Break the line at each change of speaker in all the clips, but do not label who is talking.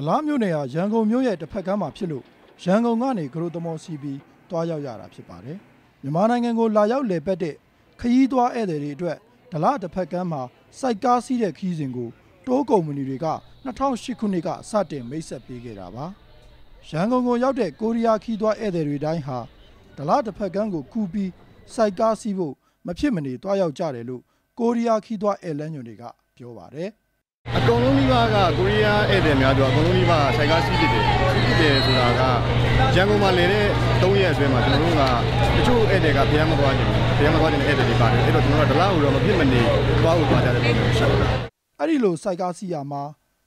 ဒလားမြို့နယ်ဟာရန်ကုန်မြို့ရဲ့တစ်ဖက်ကမ်းမှာဖြစ်လို့ရန်ကုန်ကနေဂရိုသမောစီပြီးတွားရောက်ရတာဖြစ်ပါတယ်မြန်မာနိုင်ငံကိုလာရောက်လည်ပတ်တဲ့ခရီးသွားဧည့်သည်တွေအတွက်ဒလားတစ်ဖက်ကမ်းမှာစိုက်ကားစီးတဲ့ခီးစဉ်ကိုတိုးကုမ္ပဏီတွေက2008ခုနှစ်ကစတင်မိတ်ဆက်ပေးခဲ့တာပါရန်ကုန်ကိုရောက်တဲ့ကိုရီးယားခီးသွားဧည့်သည်တွေတိုင်းဟာဒလားတစ်ဖက်ကမ်းကိုကူးပြီးစိုက်ကားစီးဖို့မဖြစ်မနေတွားရောက်ကြတယ်လို့ကိုရီးယားခီးသွားဧည့်လမ်းညွန်တွေကပြောပါတယ်
အကုန်လုံးမိဘကကိုရီးယားဧည့်သည်များတို့အကုန်လုံးမိဘဆိုင်ကားစီးဖြစ်တယ်စီးဖြစ်တယ်ဆိုတာကရန်ကုန်မှာလေတဲ့၃ရက်အတွင်းမှာကျွန်တော်တို့ကတချို့ဧည့်သည်ကဘုရားမသွားကြဘူးဘုရားမသွားကြတဲ့ဧည့်သည်တွေပါတယ်အဲ့တော့ကျွန်တော်တို့ကဒလားဟိုတော့မဖြစ်မနေသွားဖို့သွားကြတဲ့ပုံစံရှိတယ်
အဲ့ဒီလိုစိုက်ကားစီးရမှာ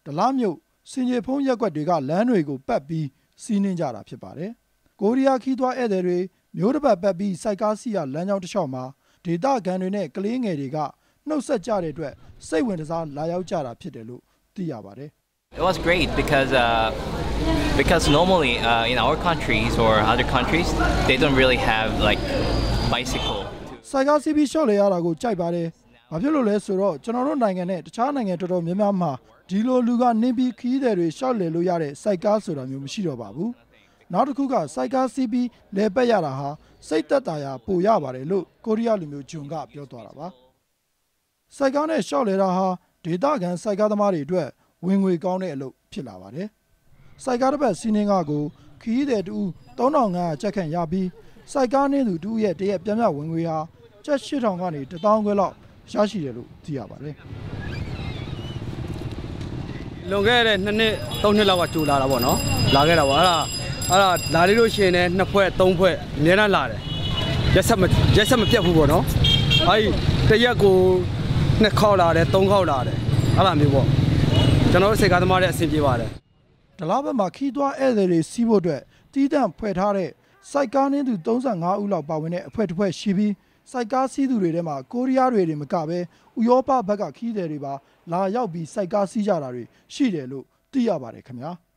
ဒလားမြို့စင်ကြေဖုံးရက်ကွက်တွေကလမ်းတွေကိုပတ်ပြီးစီးနှင်းကြတာဖြစ်ပါတယ်။ကိုရီးယားခီးသွွားဧည့်သည်တွေမျိုးတစ်ပတ်ပတ်ပြီးစိုက်ကားစီးရလမ်းကြောင်းတစ်လျှောက်မှာဒေတာကန်တွေနဲ့ကလေးငယ်တွေက နှုတ်ဆက်ကြတဲ့အတွက်စိတ်ဝင်စားလာရောက်ကြတာဖြစ်တယ်လို့သိရပါတယ်
It was great because uh, because normally uh, in our countries or other countries they don't really have like bicycle. To, ။
စိုက်ကားစီးပြီးရှော့လေရတာကိုကြိုက်ပါတယ်။ဘာဖြစ်လို့လဲဆိုတော့ကျွန်တော်တို့နိုင်ငံနဲ့တခြားနိုင်ငံတော်တော်များများမှာဒီလိုလူကနင်းပြီးခီးသည်တွေရှော့လေလို့ရတဲ့စိုက်ကားဆိုတာမျိုးမရှိတော့ပါဘူး။နောက်တစ်ခုကစိုက်ကားစီးပြီးလဲပက်ရတာဟာစိတ်သက်သာရာပိုရပါတယ်လို့ကိုရီးယားလူမျိုးဂျွန်ကပြောသွားတာပါ။ စိုက်ကားနဲ့ရှော့လေတာဟာဒေတာကန်စိုက်ကားသမားတွေအတွက်ဝင်ငွေကောင်းတဲ့အလုပ်ဖြစ်လာပါတယ်။စိုက်ကားတစ်ပတ်စီးနှင်းကားကိုခီးသည်တူ3500ကျပ်ခန့်ရပြီးစိုက်ကားနှင်းသူတူရဲ့တရက်ပြန်ပြဝင်ငွေဟာကျပ်8000ကနေ1000ခွဲလောက်ရရှိတယ်လို့သိရပါတယ်
လွန်ခဲ့တဲ့နှစ်နှစ်သုံးနှစ်လောက်ကကြိုလာတာပေါ့နော်လာခဲ့တာပေါ့အဲ့ဒါအဲ့ဒါလာလေးလို့ရှိရင်လည်းနှစ်ဖွဲ့သုံးဖွဲ့အများနဲ့လာတယ်ရက်ဆက်မရက်ဆက်မပြတ်ဘူးပေါ့နော်အဲ့ဒီတစ်ရက်ကို နှစ်ခေါက်လာတယ်သုံးခေါက်လာတယ်အဲ့လိုမျိုးပေါ့ကျွန်တော်တို့စိတ်ကားသမားတွေအဆင်ပြေပါတယ်။
ဒလားဘက်မှာခီးသွွားဧည့်သည်တွေစီးဖို့အတွက်တီးတန့်ဖွဲ့ထားတဲ့စိုက်ကားနှင်းသူ35ဦးလောက်ပါဝင်တဲ့အဖွဲ့တစ်ဖွဲ့ရှိပြီးစိုက်ကားစီးသူတွေထဲမှာကိုရီးယားတွေတွေမကပဲဥရောပဘက်ကခီးသည်တွေပါလာရောက်ပြီးစိုက်ကားစီးကြတာတွေရှိတယ်လို့သိရပါတယ်ခင်ဗျာ။